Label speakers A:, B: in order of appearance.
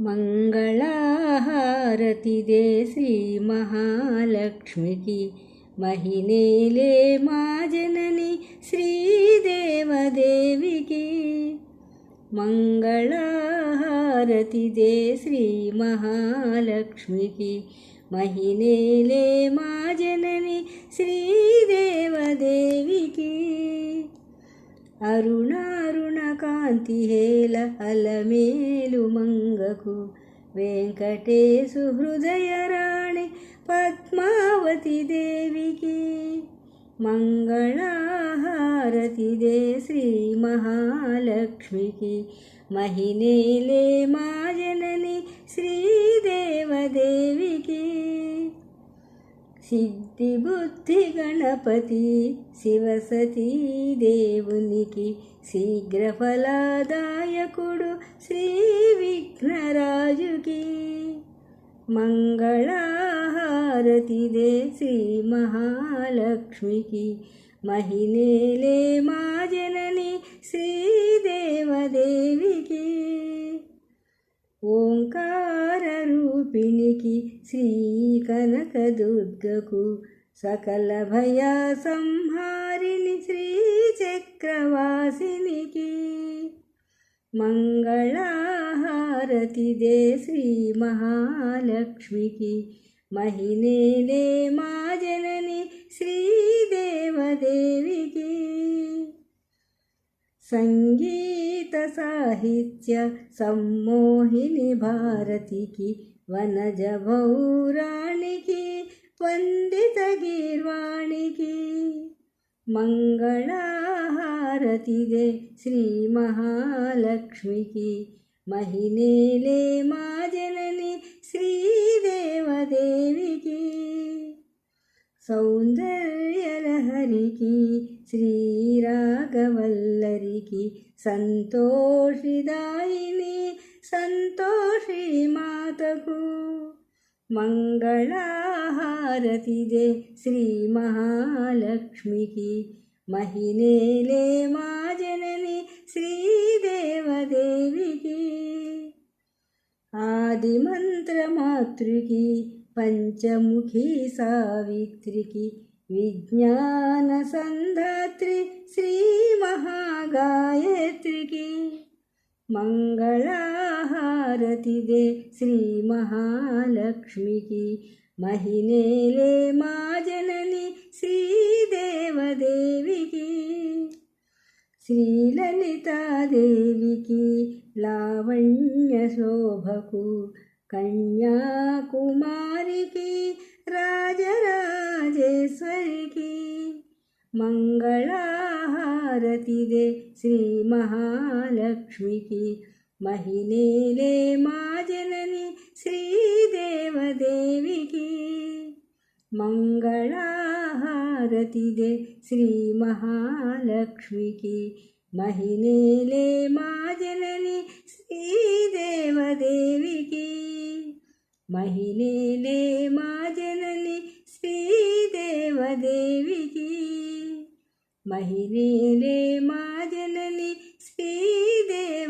A: మంగళహారతిదే శ్రీ మహాలక్ష్మికి. మహినేలే మా జనని శ్రీదేవదేవికి. మంగళహారతిదే శ్రీ మహాలక్ష్మికి. మహినేలే మా జనని శ్రీదేవదేవికి అరుణారుణ కాంతి హేల అలమేలు మంగకు. వెంకటేశు హృదయ రాణి పద్మావతి దేవికి. మంగళహారతిదే శ్రీ మహాలక్ష్మికి. మహినేలే మా జనని శ్రీదేవదేవికి. సిద్ధ బుద్ధి గణపతి శివసతీ దేవునికి శీఘ్రఫలదాయకుడు శ్రీ విఘ్నరాజుకి. మంగళహారతిదే శ్రీ మహాలక్ష్మికి. మహినేలే మా జనని శ్రీదేవదేవికి ఓంకార రూపిణికి శ్రీ కనకదుర్గకు సకల భయ సంహారిణి శ్రీ చక్రవాసినికి మంగళహారతిదే శ్రీ మహాలక్ష్మికి. మహినేలే మా జనని శ్రీదేవదేవికి. సంగీ సాహిత్య సమ్మోహిని భారతికి వనజ భౌరాణికి వందిత గీర్వాణికి. మంగళహారతిదే శ్రీ మహాలక్ష్మికి. మహినేలే మా జనని శ్రీదేవదేవికి. సౌందర్యలహరికి శ్రీరాగవల్లరికి సంతోషిదాయిని సంతోషి మాతకు మంగళహారతిదే శ్రీ మహాలక్ష్మికి. మహినేలే మా జనని శ్రీదేవదేవికి ఆది మంత్రమాతృకి పంచముఖి సావిత్రికి విజ్ఞాన సంధాత్రి శ్రీ మహాగాయత్రికి. మంగళహారతిదే శ్రీ మహాలక్ష్మికి. మహినేలే మా జనని శ్రీదేవదేవికి శ్రీలలితాదేవికి లావణ్య శోభకు కన్యాకు మంగళహారతిదే శ్రీ మహాలక్ష్మికి మహినేలే మా జనని శ్రీదేవదేవికి. మంగళహారతిదే శ్రీ మహాలక్ష్మికి మహినేలే మా జనని శ్రీదేవదేవికి. మహిళలే మా జనని శ్రీదేవదేవికి